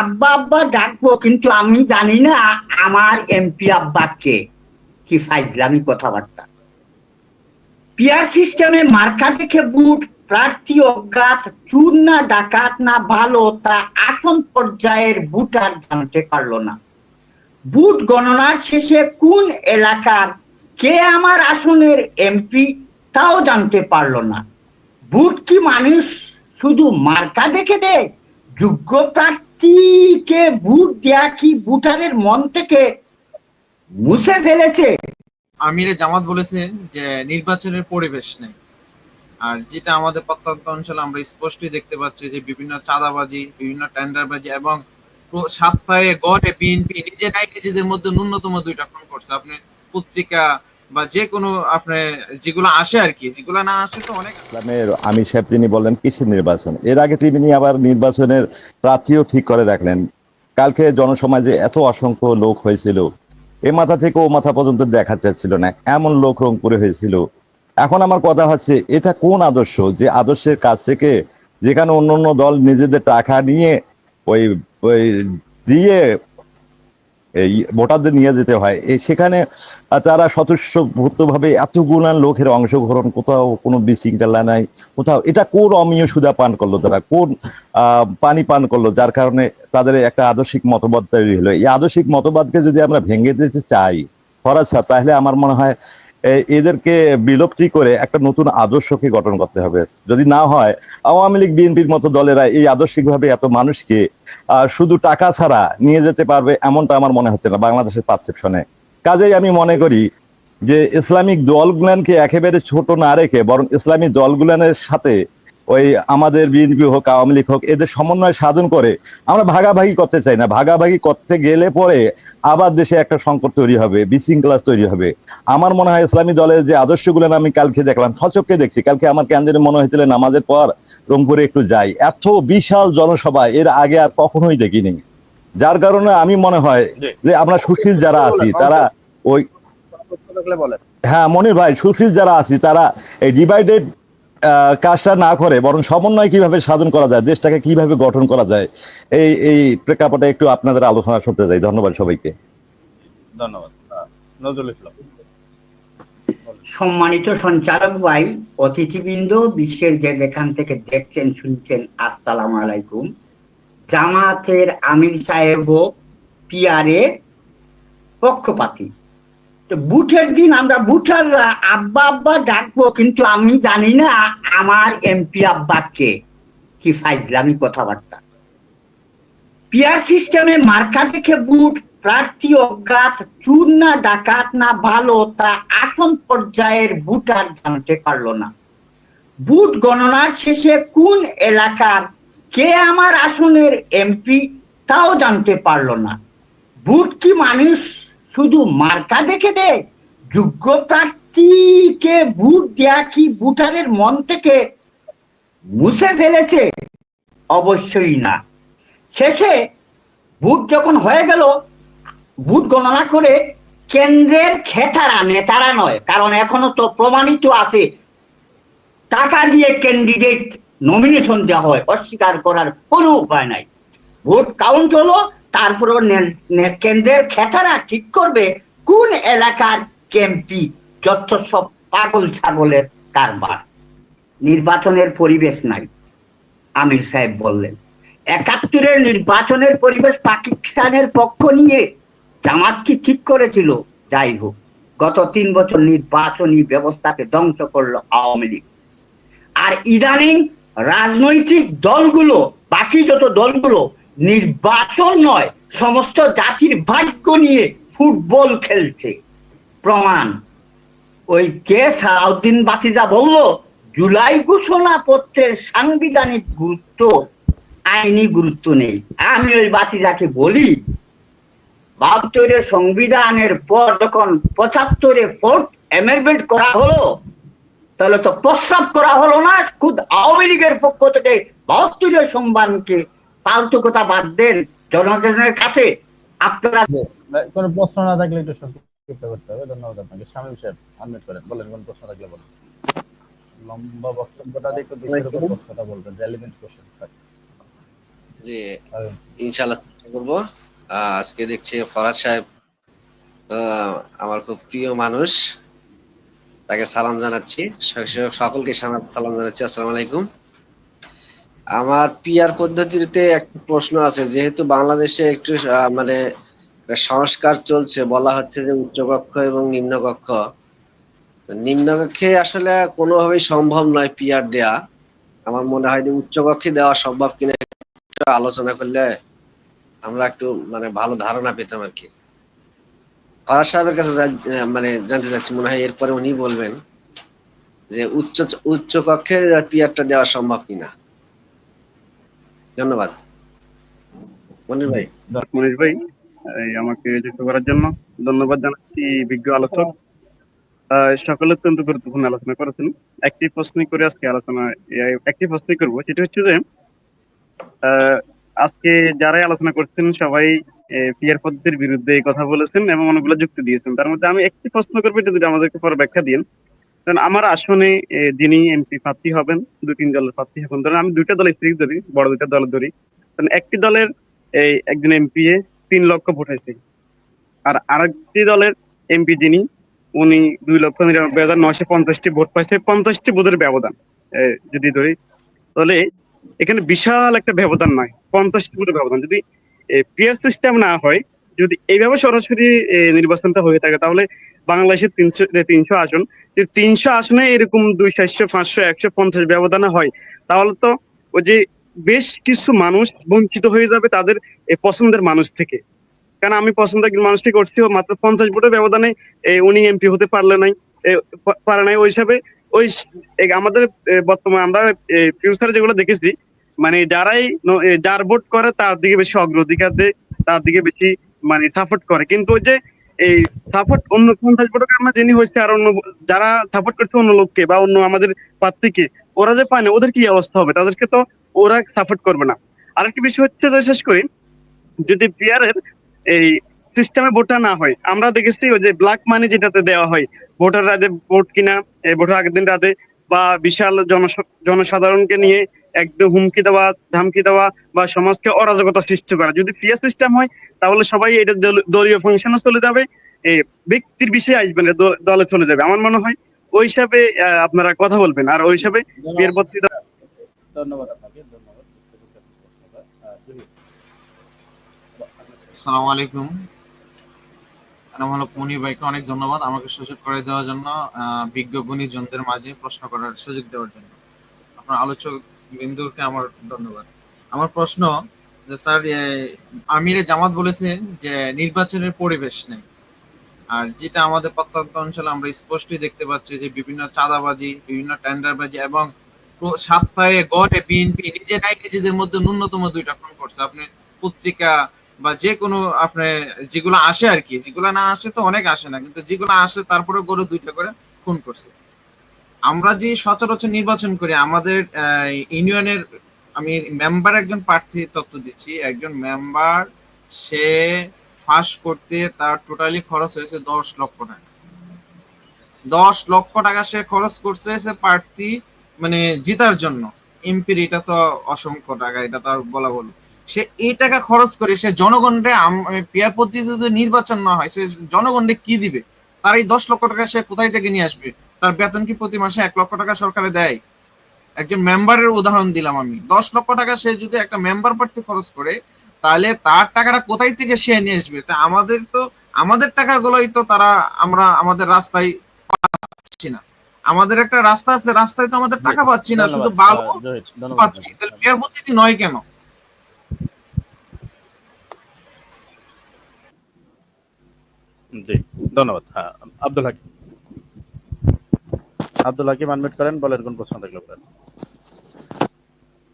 আব্বা আব্বা ডাকবো, কিন্তু আমি জানি না আমার এমপি আব্বাকে। কি ফাইজলামি কথাবার্তা। পিয়ার সিস্টেমে মার্কা দেখে বুট, প্রার্থী অজ্ঞাত, চুর না ডাকাত না ভালো, তা আসন পর্যায়ের বুটার জানতে পারল না। বুট গণনার শেষে কোন এলাকার কে আমার আসনের এমপি তাও জানতে পারল না। বুট কি মানুষ শুধু মার্কা দেখে দেয়, যোগ্য প্রার্থীকে ভোট দেয়া কি ভোটারের মন থেকে মুছে ফেলেছে? আমিরে জামাত বলেছে যে নির্বাচনের পরিবেশ নেই। আর যেটা আমাদের প্রত্যন্ত অঞ্চলে আমরা স্পষ্টই দেখতে পাচ্ছি যে বিভিন্ন চাঁদাবাজি, বিভিন্ন টেন্ডারবাজি এবং সপ্তাহে গড়ে বিএনপি নিজেরাই নিজেদের মধ্যে ন্যূনতম দুইটা খুন করছে। আপনি পত্রিকা বা যে কোনো আপনার যেগুলো আসে আর কি, যেগুলো না আসে তো অনেক ইসলামের আমির সাহেব তিনি বললেন, কিসের নির্বাচন? এর আগে তিনি আবার নির্বাচনের প্রার্থীও ঠিক করে রাখলেন। কালকে জনসমাজে এত অসংখ্য লোক হয়েছিল। এ মাথা থেকে ও মাথা পর্যন্ত দেখা যাচ্ছিল না, এমন লোক রংপুরে হয়েছিল। এখন আমার কথা হচ্ছে, এটা কোন আদর্শ? যে আদর্শের কাছ থেকে যেখানে অন্য অন্য দল নিজেদের টাকা নিয়ে ওই ওই দিয়ে এই ভোটারদের নিয়ে যেতে হয়। সেখানে তারা স্বতঃস্ফূর্তভাবে এতগুণান লোকের অংশগ্রহণ, কোথাও কোনো বিশৃঙ্খলা নাই, কোথাও, এটা কোন অমীয় সুদা পান করল তারা? কোন পানি পান করল? যার কারণে তাদের একটা আদর্শিক মতবাদ তৈরি হলো। এই আদর্শিক মতবাদকে যদি আমরা ভেঙে দিতে চাই, ফরাজ তাহলে আমার মনে হয় এদেরকে বিলুপ্তি করে একটা নতুন আদর্শকে গঠন করতে হবে। যদি না হয়, আওয়ামী লীগ, বিএনপির মতো দলেরা এই আদর্শিকভাবে এত মানুষকে শুধু টাকা ছাড়া নিয়ে যেতে পারবে এমনটা আমার মনে হচ্ছে না বাংলাদেশের পারসেপশনে কাজেই আমি মনে করি যে ইসলামিক দলগুলানকে একেবারে ছোট না রেখে বরং ইসলামিক দলগুলানের সাথে ওই আমাদের বিএনপি হোক আওয়ামী লীগ হোক এদের সমন্বয় সাধন করে আমরা ভাগাভাগি করতে চাই না। ভাগাভাগি করতে গেলে পরে আবার দেশে একটা সংকট তৈরি হবে বিশৃঙ্খলা তৈরি হবে। আমার মনে হয় ইসলামী দলের যে আদর্শগুলো আমি কালকে দেখলাম সচককে দেখছি। কালকে আমার কেন্দ্রে মনে হয়েছিল নামাজের পর রংপুরে একটু যাই। এত বিশাল জনসভা এর আগে আর কখনোই দেখিনি। যার কারণে আমি মনে হয় যে আমরা সুশীল যারা আছি তারা ওই হ্যাঁ মনির ভাই সুশীল যারা আছি তারা এই ডিভাইডেড কাজটা না করে বরং সমন্বয় কীভাবে সাধন করা যায় দেশটাকে কীভাবে গঠন করা যায় এই এই প্রেক্ষাপটে একটু আপনাদের আলোচনা শুনতে চাই। ধন্যবাদ সবাইকে। ধন্যবাদ। নজরুল ইসলাম। সম্মানিত সঞ্চালক ভাই অতিথিবৃন্দ বিশ্বের যে যেখান থেকে দেখছেন শুনছেন আসসালাম আলাইকুম। জামাতের আমির সাহেব পিয়ারে পক্ষপাতী। বুথের দিন আমরা বুথাররা আব্বা আব্বা ডাকবো, কিন্তু আমি জানি না আমার এমপি আব্বাকে কি। ফাইজলামি কথাবার্তা। পিয়ার সিস্টেমে মার্কা দেখে বুট প্রার্থী অজ্ঞাত, চুর না ডাকাত না ভালো, তা আসন পর্যায়ের বুটার জানতে পারল না। বুট গণনার শেষে কোন এলাকার কে আমার আসনের এমপি তাও জানতে পারল না। বুট কি মানুষ? শুধু মার্কা দেখে দেয় যোগ্য প্রার্থীকে ভোট দেয়া কি ভোটারের মন থেকে মুছে ফেলেছে? অবশ্যই না। শেষে ভোট যখন হয়ে গেল, ভোট গণনা করে কেন্দ্রের খেতারা, নেতারা নয়, কারণ এখনও তো প্রমাণিত আছে, টাকা দিয়ে ক্যান্ডিডেট নমিনেশন দেওয়া হয়, অস্বীকার করার কোনো উপায় নাই। ভোট কাউন্ট হলো তারপর কেন্দ্রের খেতারা ঠিক করবে কোন এলাকার কেমপি যত সব পাগল ছাগলের কারবার। নির্বাচনের পরিবেশ নাই, আমির সাহেব বললেন। একাত্তরের নির্বাচনের পরিবেশ পাকিস্তানের পক্ষ নিয়ে জামাত কি ঠিক করেছিল? যাই হোক, গত তিন বছর নির্বাচনী ব্যবস্থাকে ধ্বংস করল আওয়ামী লীগ। আর ইদানিং রাজনৈতিক দলগুলো, বাকি যত দলগুলো নির্বাচন নয়, সমস্ত জাতির ভাগ্য নিয়ে ফুটবল খেলছে। প্রমাণ, ওই কে সালাউদ্দিন বাতিজা বলল, জুলাই ঘোষণা পত্রের সাংবিধানিক গুরুত্ব, আইনি গুরুত্ব নেই। আমি ওই বাতিজাকে বলি, বাহাত্তরের সংবিধানের পর যখন পঁচাত্তরে ফোর্থ অ্যামেন্ডমেন্ট করা হলো, তাহলে তো প্রস্তাব করা হলো না, খুদ আওয়ামী লীগের পক্ষ থেকে বাহাত্তরের সংবিধানকে ফালতু কথা বাদ দেন জনগণের কাছে। আপনারা কোন প্রশ্ন না থাকলে একটু সংক্ষিপ্ত করতে হবে। ধন্যবাদ আপনাকে। শামীম সাহেব আনমিট করেন। বলেন কোন প্রশ্ন থাকলে বলেন। লম্বা বক্তব্যটা একটু বিষয়ের উপর প্রশ্নটা বলবেন রেলিভেন্ট কোশ্চেন যে ইনশাল্লাহ চেষ্টা করব। আহ, আজকে দেখছি ফরাজ সাহেব আহ, আমার খুব প্রিয় মানুষ। তাকে সালাম জানাচ্ছি। সকলকে সালাম জানাচ্ছি। আসসালামু আলাইকুম। আমার পিআর পদ্ধতিতে একটা প্রশ্ন আছে, যেহেতু বাংলাদেশে একটু মানে সংস্কার চলছে, বলা হচ্ছে যে উচ্চকক্ষ এবং নিম্নকক্ষ। নিম্নকক্ষে আসলে কোনোভাবেই সম্ভব নয় পিআর দেয়া। আমার মনে হয় যে উচ্চকক্ষে দেওয়া সম্ভব কিনা আলোচনা করলে আমরা একটু মানে ভালো ধারণা পেতাম আর কি। ফরাজ সাহেবের কাছে মানে জানতে চাচ্ছি, মনে হয় এরপরে উনি বলবেন যে উচ্চ উচ্চ কক্ষে পিয়ারটা দেওয়া সম্ভব কিনা। ধন্যবাদ। মনির ভাই। মনীষ ভাই, এই আমাকে যুক্ত করার জন্য ধন্যবাদ জানাচ্ছি বিজ্ঞ আলোচক। সকলে অত্যন্ত গুরুত্বপূর্ণ আলোচনা করেছেন। একটি করে আজকে আলোচনা একটি প্রশ্নই করব। সেটা হচ্ছে যে আজকে যারাই আলোচনা করছেন সবাই পিয়ার পদ্ধতির বিরুদ্ধে কথা বলেছেন এবং অনেকগুলো যুক্তি দিয়েছেন। তার মধ্যে আমি একটি প্রশ্ন করব যদি আমাদেরকে পরে ব্যাখ্যা দিন কারণ আমার আসনে যিনি এমপি প্রার্থী হবেন, দু, তিন দলের প্রার্থী হবেন। ধরেন আমি দুইটা দলের স্ত্রী ধরি, বড় দুইটা দল ধরি। কারণ একটি দলের এই একজন এমপি এ তিন লক্ষ ভোট হয়েছে আর আরেকটি দলের এমপি যিনি, উনি দুই লক্ষ নিরানব্বই হাজার নয়শো পঞ্চাশটি ভোট পাইছে পঞ্চাশটি ভোটের ব্যবধান যদি ধরি, তাহলে এখানে বিশাল একটা ব্যবধান নয়, পঞ্চাশটি ভোটের ব্যবধান। যদি পিয়ার সিস্টেম না হয় যদি এইভাবে সরাসরি নির্বাচনটা হয়ে থাকে, তাহলে বাংলাদেশের তিনশো তিনশো আসন। তিনশো আসনে এরকম দুই, চারশো, পাঁচশো, একশো, পঞ্চাশ ব্যবধানে হয়, তাহলে তো ওই যে বেশ কিছু মানুষ বঞ্চিত হয়ে যাবে তাদের পছন্দের মানুষ থেকে। কারণ আমি পছন্দের মানুষটি করছি, মাত্র পঞ্চাশ ভোটের ব্যবধানে উনি এমপি হতে পারলে নাই পারে নাই। ওই হিসাবে ওই আমাদের বর্তমানে আমরা ফিউচারে যেগুলো দেখেছি মানে যারাই যার ভোট করে, তার দিকে বেশি অগ্রাধিকার দেয়, তার দিকে বেশি মানে সাপোর্ট করে। কিন্তু ওই যে এই সাপোর্ট অন্য ভোটকে আমরা জেনে হয়েছে আর অন্য যারা সাপোর্ট করছে অন্য লোককে বা অন্য আমাদের প্রার্থীকে, ওরা যে পায় না, ওদের কি অবস্থা হবে? তাদেরকে তো ওরা সাপোর্ট করবে না। আরেকটি বিষয় হচ্ছে যে, শেষ করি, যদি পিয়ারের এই সিস্টেমে ভোটটা না হয়, আমরা দেখেছি ওই যে ব্ল্যাক মানি যেটাতে দেওয়া হয় ভোটার রাতে ভোট কিনা ভোটার আগের দিন রাতে বা বিশাল জনস- জনসাধারণকে নিয়ে একদম হুমকি দেওয়া ধামকি দেওয়া বা সমাজকে অরাজকতা সৃষ্টি করা। যদি পিয়ার সিস্টেম হয় তাহলে সবাই এটা দলীয় ফাংশনে চলে যাবে। এই ব্যক্তির বিষয়ে আসবে না দলে চলে যাবে। আমার মনে হয় ওই হিসাবে আপনারা কথা বলবেন। আর ওই হিসাবে বিয়ের বক্তৃতা ধন্যবাদ আপনাকে ধন্যবাদ। আসসালামু আলাইকুম। হলো মনির ভাইকে অনেক ধন্যবাদ আমাকে সুযোগ করে দেওয়ার জন্য আহ, বিজ্ঞ গুণীজনদের মাঝে প্রশ্ন করার সুযোগ দেওয়ার জন্য। আপনার আলোচক বিন্দুকে আমার ধন্যবাদ। আমার প্রশ্ন যে স্যার আমিরে জামাত বলেছেন যে নির্বাচনের পরিবেশ নেই। আর যেটা আমাদের প্রত্যন্ত অঞ্চলে আমরা স্পষ্টই দেখতে পাচ্ছি যে বিভিন্ন চাঁদাবাজি, বিভিন্ন টেন্ডারবাজি এবং সপ্তাহে গড়ে বিএনপি নিজেরাই নিজেদের মধ্যে ন্যূনতম দুইটা খুন করছে। আপনি পত্রিকা বা যে কোনো আপনার যেগুলো আসে আর কি, যেগুলো না আসে তো অনেক আসে না, কিন্তু যেগুলো আসে তারপরে গড়ে দুইটা করে খুন করছে। আমরা যে সচরাচর নির্বাচন করি, আমাদের ইউনিয়নের আমি মেম্বার একজন প্রার্থী তথ্য দিচ্ছি। একজন মেম্বার সে ফাঁস করতে তার টোটালি খরচ হয়েছে দশ লক্ষ টাকা। দশ লক্ষ টাকা সে খরচ করছে সে প্রার্থী মানে জিতার জন্য। এমপির এটা তো অসংখ্য টাকা, এটা তো আর বলা বলো সে এই টাকা খরচ করে সে জনগণরে পেয়ার যদি নির্বাচন না হয়, সে জনগণরে কি দিবে? তার এই দশ লক্ষ টাকা সে কোথায় থেকে নিয়ে আসবে? তার বেতন কি প্রতি মাসে এক লক্ষ টাকা সরকারে দেয়? একজন মেম্বারের উদাহরণ দিলাম আমি। দশ লক্ষ টাকা সে যদি একটা মেম্বার প্রার্থী খরচ করে তাহলে তার টাকাটা কোথায় থেকে সে নিয়ে আসবে? তা আমাদের তো আমাদের টাকাগুলোই তো তারা আমরা আমাদের রাস্তায় পাচ্ছি না। আমাদের একটা রাস্তা আছে রাস্তায় তো আমাদের টাকা পাচ্ছি না শুধু বালু পাচ্ছি। তাহলে পদ্ধতি নয় কেন? জি ধন্যবাদ হ্যাঁ আব্দুল হাকিম। আব্দুল হাকিম আনমিট করেন বলেন কোন প্রশ্ন থাকলে বলেন।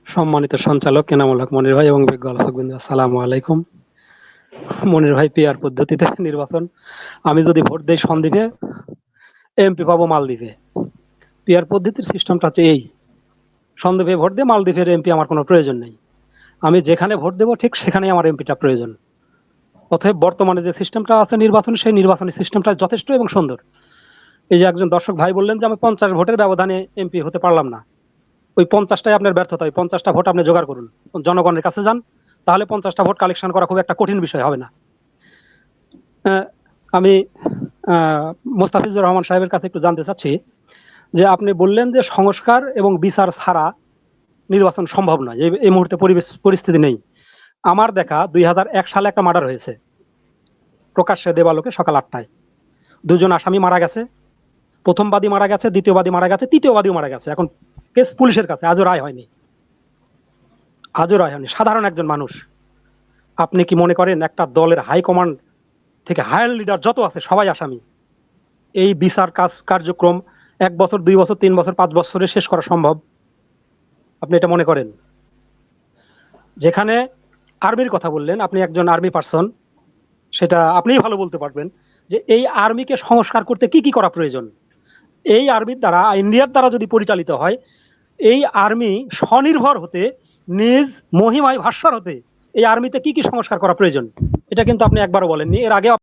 সম্মানিত সঞ্চালক এনামুল হক, মনির ভাই এবং বিজ্ঞ আলোচক বৃন্দ, আসসালামু আলাইকুম। মনির ভাই পিআর পদ্ধতিতে নির্বাচন। আমি যদি ভোট দেই সন্দ্বীপে এমপি পাবো মালদ্বীপে। পিআর পদ্ধতির সিস্টেমটা হচ্ছে এই। সন্দ্বীপে ভোট দিয়ে মালদ্বীপের এমপি আমার কোনো প্রয়োজন নেই। আমি যেখানে ভোট দেবো ঠিক সেখানেই আমার এমপিটা প্রয়োজন। অতএব বর্তমানে যে সিস্টেমটা আছে নির্বাচন, সেই নির্বাচনী সিস্টেমটা যথেষ্ট এবং সুন্দর। এই যে একজন দর্শক ভাই বললেন যে আমি পঞ্চাশ ভোটের ব্যবধানে এমপি হতে পারলাম না। ওই পঞ্চাশটাই আপনার ব্যর্থতা, ওই পঞ্চাশটা ভোট আপনি জোগাড় করুন। জনগণের কাছে যান, তাহলে পঞ্চাশটা ভোট কালেকশন করা খুব একটা কঠিন বিষয় হবে না। আমি মোস্তাফিজুর রহমান সাহেবের কাছে একটু জানতে চাচ্ছি যে আপনি বললেন যে সংস্কার এবং বিচার ছাড়া নির্বাচন সম্ভব নয়। এই- এই মুহূর্তে পরিবেশ, পরিস্থিতি নেই। আমার দেখা দুই হাজার এক সালে একটা মার্ডার হয়েছে। প্রকাশ্যে দেবালোকে সকাল আটটায়। দুজন আসামি মারা গেছে। প্রথম বাদী মারা গেছে, দ্বিতীয় বাদী মারা গেছে, তৃতীয় বাদীও মারা গেছে। এখন কেস পুলিশের কাছে, আজও রায় হয়নি। আজও রায় হয়নি। সাধারণ একজন মানুষ। আপনি কি মনে করেন একটা দলের হাই কমান্ড থেকে হায়ার লিডার যত আছে, সবাই আসামি? এই বিচার কাজ, কার্যক্রম এক বছর, দুই বছর, তিন বছর, পাঁচ বছরে শেষ করা সম্ভব? আপনি এটা মনে করেন? যেখানে আর্মির কথা বললেন, আপনি একজন আর্মি পার্সন, সেটা আপনিই ভালো বলতে পারবেন যে এই আর্মিকে সংস্কার করতে কি কি করা প্রয়োজন? এই আর্মির দ্বারা, ইন্ডিয়ার দ্বারা যদি পরিচালিত হয়, এই আর্মি স্বনির্ভর হতে, নিজ মহিমায় ভাস্বর হতে, এই আর্মিতে কি কি সংস্কার করা প্রয়োজন? এটা কিন্তু আপনি একবারও বলেননি। এর আগে